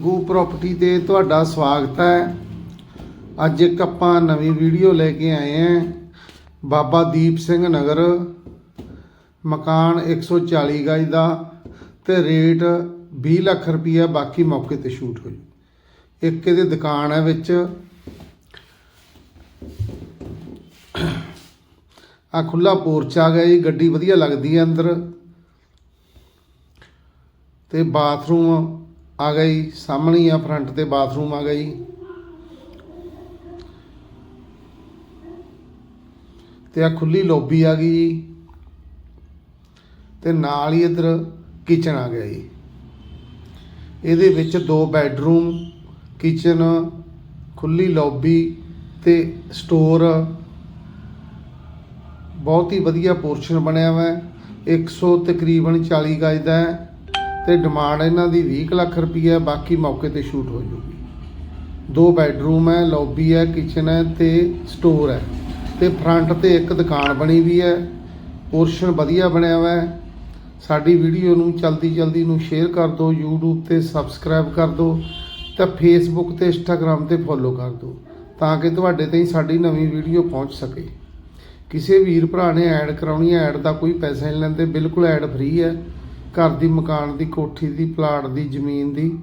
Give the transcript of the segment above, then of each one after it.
ਗੂ property ਤੇ ਤੁਹਾਡਾ ਸਵਾਗਤ ਹੈ। ਅੱਜ ਇੱਕ ਆਪਾਂ ਨਵੀਂ ਵੀਡੀਓ ਲੈ ਕੇ ਆਏ ਹਾਂ। ਬਾਬਾ ਦੀਪ ਸਿੰਘ ਨਗਰ, ਮਕਾਨ 140 ਗਜ ਦਾ ਤੇ ਰੇਟ 20 ਲੱਖ ਰੁਪਈਆ, ਬਾਕੀ ਮੌਕੇ ਤੇ ਸ਼ੂਟ ਹੋ ਜੂ ਇੱਕ ਇਹਦੇ ਦੁਕਾਨ ਹੈ ਵਿੱਚ। ਆ ਖੁੱਲਾ ਪੋਰਚ ਆ ਗਿਆ ਜੀ, ਗੱਡੀ ਵਧੀਆ ਲੱਗਦੀ ਹੈ ਅੰਦਰ। ਤੇ ਬਾਥਰੂਮ ਆ ਗਿਆ ਜੀ ਸਾਹਮਣੇ ਆ ਫਰੰਟ ਤੇ ਬਾਥਰੂਮ ਆ ਗਿਆ ਜੀ ਤੇ ਆ ਖੁੱਲੀ ਲੌਬੀ ਆ ਗਈ। ਜੀ ਤੇ ਨਾਲ ਹੀ ਇਧਰ ਕਿਚਨ ਆ ਗਿਆ ਜੀ। ਇਹਦੇ ਵਿੱਚ ਦੋ ਬੈੱਡਰੂਮ ਕਿਚਨ ਖੁੱਲੀ ਲੌਬੀ ਤੇ ਸਟੋਰ ਬਹੁਤ ਹੀ ਵਧੀਆ ਪੋਰਸ਼ਨ ਬਣਿਆ ਹੋਇਆ ਹੈ 100 ਤਕਰੀਬਨ 40 ਗਜ ਦਾ ਹੈ। ਤੇ ਡਿਮਾਂਡ ਇਹਨਾਂ ਦੀ 20 ਕੁ ਲੱਖ ਰੁਪਈਆ ਬਾਕੀ ਮੌਕੇ ਤੇ ਸ਼ੂਟ ਹੋ ਜੂਗੀ। ਦੋ ਬੈੱਡਰੂਮ ਹੈ, ਲੌਬੀ ਹੈ, ਕਿਚਨ ਹੈ ਤੇ ਸਟੋਰ ਹੈ। ਤੇ ਫਰੰਟ ਤੇ ਇੱਕ ਦੁਕਾਨ ਬਣੀ ਵੀ ਹੈ, ਪੋਰਸ਼ਨ ਵਧੀਆ ਬਣਿਆ ਹੋਇਆ ਹੈ। ਸਾਡੀ ਵੀਡੀਓ ਨੂੰ ਜਲਦੀ ਜਲਦੀ ਨੂੰ ਸ਼ੇਅਰ ਕਰ ਦਿਓ, YouTube ਤੇ ਸਬਸਕ੍ਰਾਈਬ ਕਰ ਦਿਓ ਤੇ Facebook ਤੇ Instagram ਤੇ ਫੋਲੋ ਕਰ ਦਿਓ ਤਾਂ ਕਿ ਤੁਹਾਡੇ ਤਾਈਂ ਸਾਡੀ ਨਵੀਂ ਵੀਡੀਓ ਪਹੁੰਚ ਸਕੇ। ਕਿਸੇ ਵੀਰ ਭਰਾ ਨੇ ਐਡ ਕਰਾਉਣੀ ਹੈ, ਐਡ ਦਾ ਕੋਈ ਪੈਸਾ ਨਹੀਂ ਲੈਂਦੇ, ਬਿਲਕੁਲ ਐਡ ਫ੍ਰੀ ਹੈ। ਘਰ ਦੀ ਮਕਾਨ ਦੀ, ਕੋਠੀ ਦੀ, ਪਲਾਟ ਦੀ, ਜ਼ਮੀਨ ਦੀ,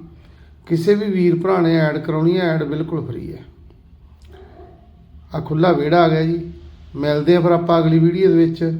ਕਿਸੇ ਵੀ ਵੀਰ ਭਰਾ ਨੇ ਐਡ ਕਰਾਉਣੀ ਹੈ, ਐਡ ਬਿਲਕੁਲ ਫ੍ਰੀ ਹੈ। ਆ ਖੁੱਲਾ ਵਿਹੜਾ ਆ ਗਿਆ ਜੀ। ਮਿਲਦੇ ਆ ਫਿਰ ਆਪਾਂ ਅਗਲੀ ਵੀਡੀਓ ਦੇ ਵਿੱਚ।